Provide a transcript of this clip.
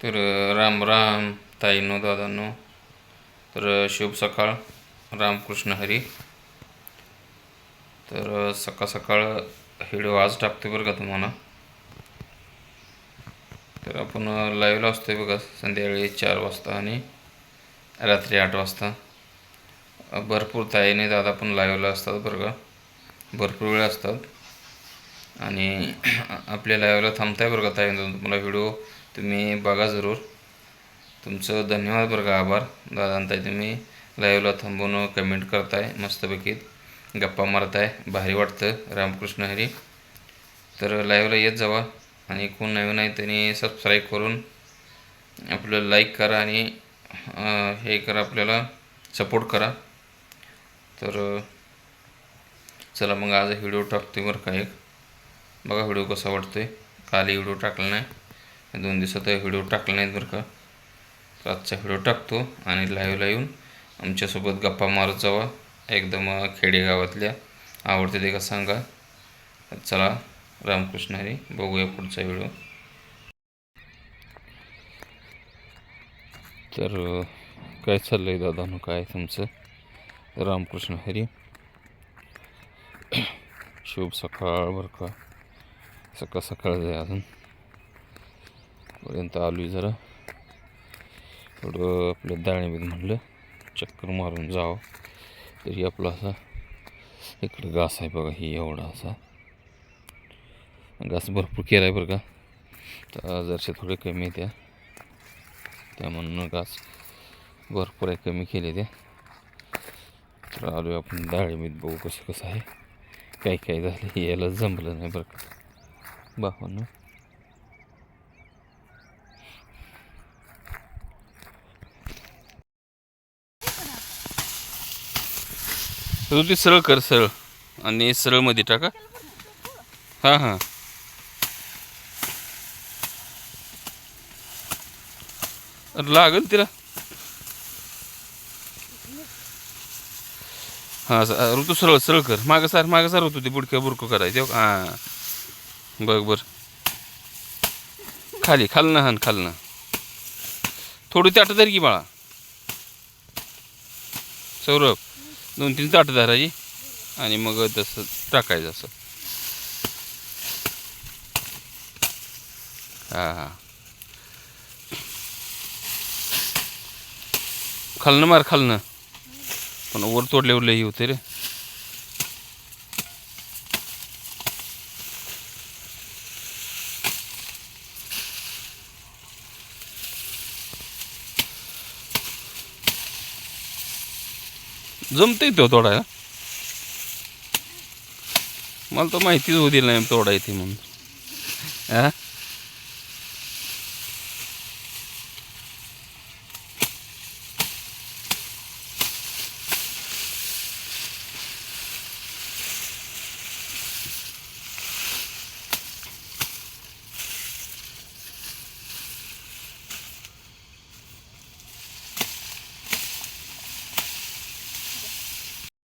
तर राम राम ताईनो दादांनो. तर शुभ सकाळ. रामकृष्ण हरी. तर सकाळ सकाळ व्हिडिओ आज टाकतो बरं का तुम्हाला. तर आपण लाईव्हला असतोय बघा संध्याकाळी चार वाजता आणि रात्री आठ वाजता. भरपूर ताईने दादा पण लाईव्हला असतात बरं का. भरपूर वेळ असतात. आणि आपल्या लाईव्हला थांबताय बरं का ताईने तुम्हाला व्हिडिओ तुम्ही बघा जरूर. तुमचं धन्यवाद बरं का आभार. दादा ताई तुम्ही लाईव्हला थांबून कमेंट करताय मस्तपैकी. गप्पा मारताय भारी वाटतं. रामकृष्ण हरी. तर लाईव्हला येत जावा. आणि कोण नवीन आहे त्यांनी सबस्क्राईब करून आपलं लाईक करा आणि हे करा आपल्याला सपोर्ट करा. तर चला मग आज व्हिडिओ टाकतोय बरं का एक. बघा व्हिडिओ कसा वाटतो आहे काल व्हिडिओ टाकला नाही. दोन दिवसात व्हिडिओ टाकला नाहीत बरं का. तर आजचा व्हिडिओ टाकतो आणि लाईव्हला येऊन आमच्यासोबत गप्पा मारत जावा. एकदम खेडेगावातल्या आवडते ते का सांगा. चला रामकृष्ण हरी बघूया पुढचा व्हिडिओ. तर काय चाललं आहे दादानं? काय तुमचं? रामकृष्ण हरी. शुभ सकाळ बरं का. सकाळ सकाळ जाय अजून. पर्यंत आलो जरा. थोडं आपलं डाळिंबीत म्हणलं चक्कर मारून जावं. तरी आपला असा इकडं घास आहे बघा ही एवढा असा. घास भरपूर केला आहे बरं का. तर जरसे थोडे कमी आहे त्या. त्या म्हणून घास भरपूर आहे कमी केले त्या. तर आलो आपण डाळिंबीत बघू कसं कसं आहे. काय काय झालं यायला जमलं नाही बरं का. बापानं तू ती सरळ कर सरळ. आणि सरळमध्ये टाका. हां हां. लागल तिला. हां सर ऋतू सरळ सरळ कर. मागं सार मागं सार ऋतू ते बुडक्या बुडकं करायचं. हां. बघ बर. खाली खालनं हान खालनं. थोडी त्याट धर की बाळा. सौरभ. दोन तीन ताटं धरायची आणि मग तसं टाकायचं असं. हां हां. खालनं मार खालनं. पण वर तोडले उरले ही होते रे. जमते तो तोडायला. मला तर माहितीच होती नाही तोडायची म्हणून. हा